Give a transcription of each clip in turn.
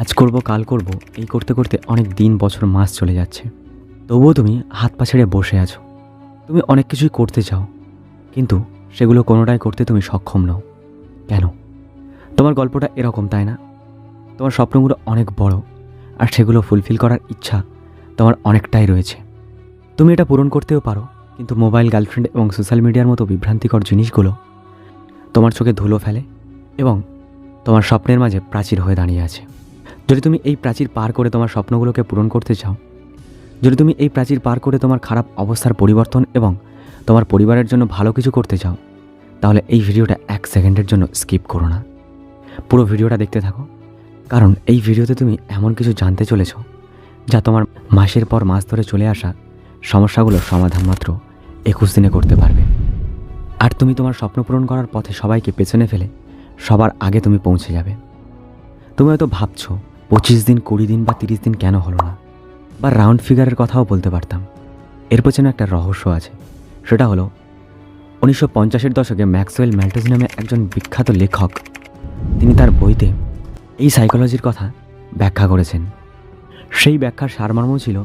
আজ করব, কাল করব, এই করতে করতে অনেক দিন, বছর, মাস চলে যাচ্ছে। তবুও তুমি হাত পা ছেড়ে বসে আছো। তুমি অনেক কিছুই করতে চাও, কিন্তু সেগুলো কোনোটাই করতে তুমি সক্ষম নও। কেন? তোমার গল্পটা এরকম, তাই না? তোমার স্বপ্নগুলো অনেক বড়, আর সেগুলো ফুলফিল করার ইচ্ছা তোমার অনেকটাই রয়েছে। তুমি এটা পূরণ করতেও পারো, কিন্তু মোবাইল, গার্লফ্রেন্ড এবং সোশ্যাল মিডিয়ার মতো বিভ্রান্তিকর জিনিসগুলো তোমার চোখে ধুলো ফেলে এবং তোমার স্বপ্নের মাঝে প্রাচীর হয়ে দাঁড়িয়ে আছে। যদি তুমি এই প্রাচীর পার করে তোমার স্বপ্নগুলোকে পূরণ করতে চাও, যদি তুমি এই প্রাচীর পার করে তোমার খারাপ অবস্থার পরিবর্তন এবং তোমার পরিবারের জন্য ভালো কিছু করতে চাও, তাহলে এই ভিডিওটা এক সেকেন্ডের জন্য স্কিপ করো না। পুরো ভিডিওটা দেখতে থাকো, কারণ এই ভিডিওতে তুমি এমন কিছু জানতে চলেছ, যা তোমার মাসের পর মাস ধরে চলে আসা সমস্যাগুলোর সমাধান মাত্র একুশ দিনে করতে পারবে। আর তুমি তোমার স্বপ্ন পূরণ করার পথে সবাইকে পেছনে ফেলে সবার আগে তুমি পৌঁছে যাবে। তুমি হয়তো ভাবছ পঁচিশ দিন, কুড়ি দিন বা তিরিশ দিন কেন হলো না? বা রাউন্ড ফিগারের কথাও বলতে পারতাম। এর পেছনে একটা রহস্য আছে। সেটা হলো, উনিশশো পঞ্চাশের দশকে ম্যাক্সওয়েল ম্যাল্টোজ নামে একজন বিখ্যাত লেখক, তিনি তার বইতে এই সাইকোলজির কথা ব্যাখ্যা করেছেন। সেই ব্যাখ্যার সারমর্ম ছিল,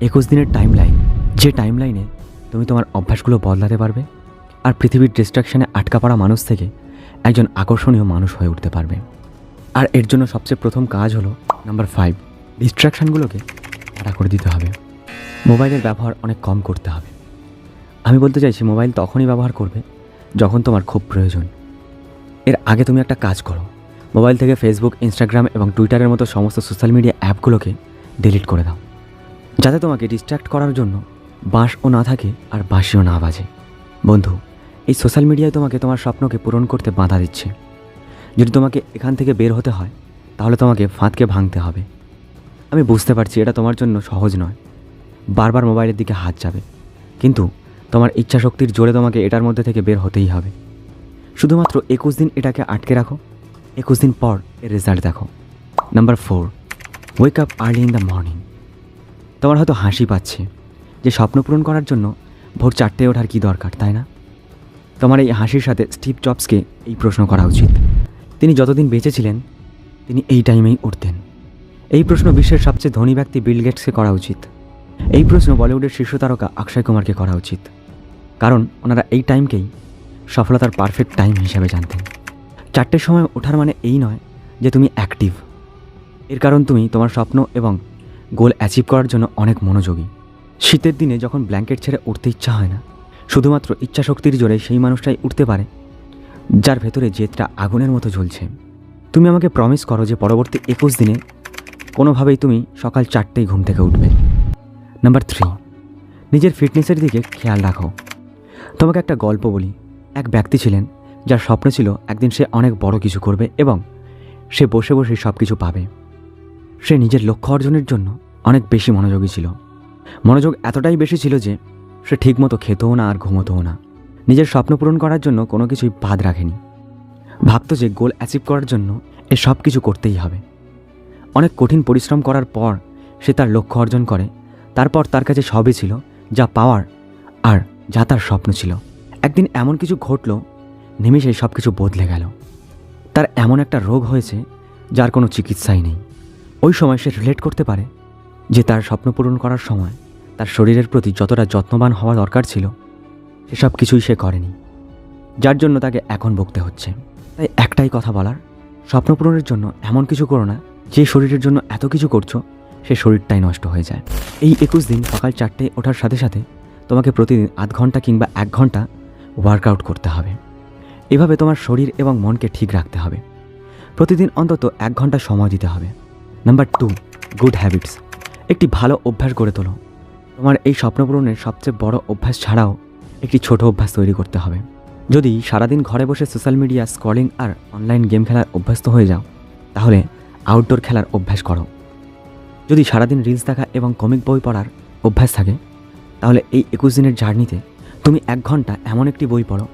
একুশ দিনের টাইম লাইন যে টাইম লাইনে তুমি তোমার অভ্যাসগুলো বদলাতে পারবে আর পৃথিবীর ডিস্ট্রাকশনে আটকা পড়া মানুষ থেকে একজন আকর্ষণীয় মানুষ হয়ে উঠতে পারবে। আর এর জন্য সবচেয়ে প্রথম কাজ হলো নাম্বার ফাইভ ডিস্ট্রাকশানগুলোকে তাড়া করে দিতে হবে। মোবাইলের ব্যবহার অনেক কম করতে হবে। আমি বলতে চাইছি, মোবাইল তখনই ব্যবহার করবে যখন তোমার খুব প্রয়োজন। এর আগে তুমি একটা কাজ করো, মোবাইল থেকে ফেসবুক ইনস্টাগ্রাম এবং টুইটারের মতো সমস্ত সোশ্যাল মিডিয়া অ্যাপগুলোকে ডিলিট করে দাও। যাতে তোমাকে ডিস্ট্র্যাক্ট করার জন্য বাঁশও না থাকে আর বাঁশিও না বাজে। বন্ধু, এই সোশ্যাল মিডিয়ায় তোমাকে তোমার স্বপ্নকে পূরণ করতে বাধা দিচ্ছে। যদি তোমাকে এখান থেকে বের হতে হয়, তাহলে তোমাকে ফাঁদকে ভাঙতে হবে। আমি বুঝতে পারছি এটা তোমার জন্য সহজ নয়। বারবার মোবাইলের দিকে হাত যাবে। কিন্তু তোমার ইচ্ছাশক্তির জোরে তোমাকে এটার মধ্যে থেকে বের হতেই হবে। শুধুমাত্র একুশ দিন এটাকে আটকে রাখো। একুশ দিন পর এর রেজাল্ট দেখো। Number four wake up early in the morning তোমার হয়তো হাসি পাচ্ছে যে স্বপ্ন পূরণ করার জন্য ভোর চারটে ওঠার কি দরকার, তাই না? তোমার এই হাসির সাথে স্টিভ জবসকে এই প্রশ্ন করা উচিত। তিনি যতদিন বেঁচে ছিলেন, তিনি এই টাইমেই উঠতেন। এই প্রশ্ন বিশ্বের সবচেয়ে ধনী ব্যক্তি বিল গেটসকে করা উচিত। এই প্রশ্ন বলিউডের শীর্ষ তারকা অক্ষয় কুমারকে করা উচিত। কারণ ওনারা এই টাইমকেই সফলতার পারফেক্ট টাইম হিসাবে জানতেন। চারটের সময় ওঠার মানে এই নয় যে তুমি অ্যাক্টিভ। এর কারণ তুমি তোমার স্বপ্ন এবং গোল অ্যাচিভ করার জন্য অনেক মনোযোগী। শীতের দিনে যখন ব্ল্যাঙ্কেট ছেড়ে উঠতে ইচ্ছা হয় না, শুধুমাত্র ইচ্ছা শক্তির জোরে সেই মানুষটাই উঠতে পারে যার ভেতরে জেদটা আগুনের মতো ঝুলছে। তুমি আমাকে প্রমিস করো যে পরবর্তী একুশ দিনে কোনোভাবেই তুমি সকাল চারটেই ঘুম থেকে উঠবে। নাম্বার থ্রি নিজের ফিটনেসের দিকে খেয়াল রাখো। তোমাকে একটা গল্প বলি। এক ব্যক্তি ছিলেন যার স্বপ্ন ছিল একদিন সে অনেক বড় কিছু করবে এবং সে বসে বসে সব কিছু পাবে। সে নিজের লক্ষ্য অর্জনের জন্য অনেক বেশি মনোযোগী ছিল। মনোযোগ এতটাই বেশি ছিল যে সে ঠিকমতো খেতেও না আর ঘুমোতেও না। নিজের স্বপ্ন পূরণ করার জন্য কোনো কিছুই বাদ রাখেনি। ভাবতো যে গোল অ্যাচিভ করার জন্য এ সব কিছু করতেই হবে। অনেক কঠিন পরিশ্রম করার পর সে তার লক্ষ্য অর্জন করে। তারপর তার কাছে সবই ছিল, যা পাওয়ার আর যা তার স্বপ্ন ছিল। একদিন এমন কিছু ঘটল নিমেষেই সব কিছু বদলে গেল। তার এমন একটা রোগ হয়েছে, যার কোনো চিকিৎসাই নেই। ওই সময় সে রিলেট করতে পারে যে তার স্বপ্ন পূরণ করার সময় তার শরীরের প্রতি যতটা যত্নবান হওয়া দরকার ছিল সেসব কিছুই সে করেনি। যার জন্য তাকে এখন ভুগতে হচ্ছে। তাই একটাই কথা বলার, স্বপ্ন পূরণের জন্য এমন কিছু করো না, যে শরীরের জন্য এত কিছু করছ, সে শরীরটাই নষ্ট হয়ে যায়। এই একুশ দিন সকাল চারটে ওঠার সাথে সাথে তোমাকে প্রতিদিন আধ ঘণ্টা কিংবা এক ঘণ্টা ওয়ার্কআউট করতে হবে। এভাবে তোমার শরীর এবং মনকে ঠিক রাখতে হবে। প্রতিদিন অন্তত এক ঘণ্টা সময় দিতে হবে। নাম্বার টু গুড হ্যাবিটস একটি ভালো অভ্যাস গড়ে তোলো। তোমার এই স্বপ্ন পূরণের সবচেয়ে বড় অভ্যাস ছাড়াও একটি ছোট অভ্যাস তৈরি করতে হবে। যদি সারাদিন ঘরে বসে সোশ্যাল মিডিয়া, স্ক্রলিং আর অনলাইন গেম খেলার অভ্যস্ত হয়ে যাও, তাহলে আউটডোর খেলার অভ্যাস করো। যদি সারাদিন রিলস দেখা এবং কমিক বই পড়ার অভ্যাস থাকে, তাহলে এই একুশ দিনের জার্নিতে তুমি এক ঘণ্টা এমন একটি বই পড়ো,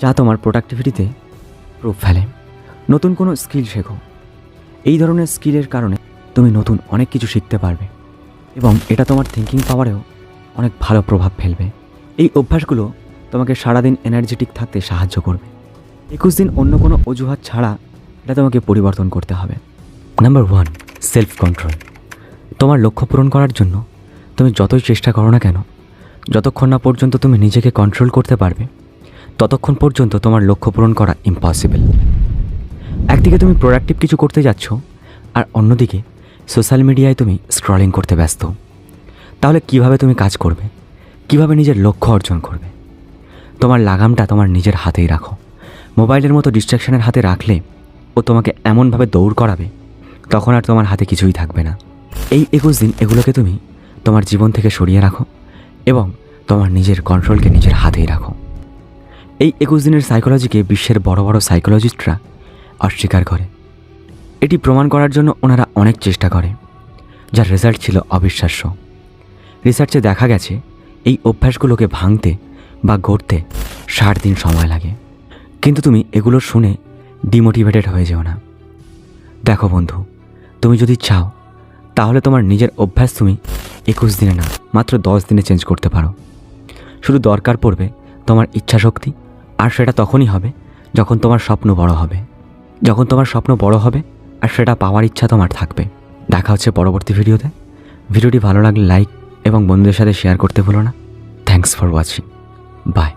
যা তোমার প্রোডাক্টিভিটিতে প্রুফ ফেলে। নতুন কোনো স্কিল শেখো। এই ধরনের স্কিলের কারণে তুমি নতুন অনেক কিছু শিখতে পারবে এবং এটা তোমার থিঙ্কিং পাওয়ারেও অনেক ভালো প্রভাব ফেলবে। এই অভ্যাসগুলো তোমাকে সারাদিন এনার্জেটিক থাকতে সাহায্য করবে। একুশ দিন অন্য কোনো অজুহাত ছাড়া এটা তোমাকে পরিবর্তন করতে হবে। নাম্বার ওয়ান সেলফ কন্ট্রোল তোমার লক্ষ্য পূরণ করার জন্য তুমি যতই চেষ্টা করো না কেন, যতক্ষণ না পর্যন্ত তুমি নিজেকে কন্ট্রোল করতে পারবে, ততক্ষণ পর্যন্ত তোমার লক্ষ্য পূরণ করা ইম্পসিবল একদিকে তুমি প্রোডাক্টিভ কিছু করতে যাচ্ছ, আর অন্যদিকে সোশ্যাল মিডিয়ায় তুমি স্ক্রলিং করতে ব্যস্ত। তাহলে কীভাবে তুমি কাজ করবে? কীভাবে নিজের লক্ষ্য অর্জন করবে? তোমার লাগামটা তোমার নিজের হাতেই রাখো। মোবাইলের মতো ডিস্ট্রাকশনের হাতে রাখলে ও তোমাকে এমনভাবে দৌড় করাবে, তখন আর তোমার হাতে কিছুই থাকবে না। এই একুশ দিন এগুলোকে তুমি তোমার জীবন থেকে সরিয়ে রাখো এবং তোমার নিজের কন্ট্রোলকে নিজের হাতেই রাখো। এই একুশ দিনের সাইকোলজিকে বিশ্বের বড় বড় সাইকোলজিস্টরা অস্বীকার করে। এটি প্রমাণ করার জন্য ওনারা অনেক চেষ্টা করে, যার রেজাল্ট ছিল অবিশ্বাস্য। রিসার্চে দেখা গেছে এই অভ্যাসগুলোকে ভাঙতে বা গড়তে ষাট দিন সময় লাগে। কিন্তু তুমি এগুলো শুনে ডিমোটিভেটেড হয়ে যেও না। দেখো বন্ধু, তুমি যদি চাও, তাহলে তোমার নিজের অভ্যাস তুমি একুশ দিনে না, মাত্র দশ দিনে চেঞ্জ করতে পারো। শুধু দরকার পড়বে তোমার ইচ্ছা শক্তি আর সেটা তখনই হবে যখন তোমার স্বপ্ন বড় হবে। যখন তোমার স্বপ্ন বড় হবে, আর সেটা পাওয়ার ইচ্ছা তোমার থাকবে। দেখা হচ্ছে পরবর্তী ভিডিওতে। ভিডিওটি ভালো লাগলে লাইক এবং বন্ধুদের সাথে শেয়ার করতে ভুলো না। Thanks for watching by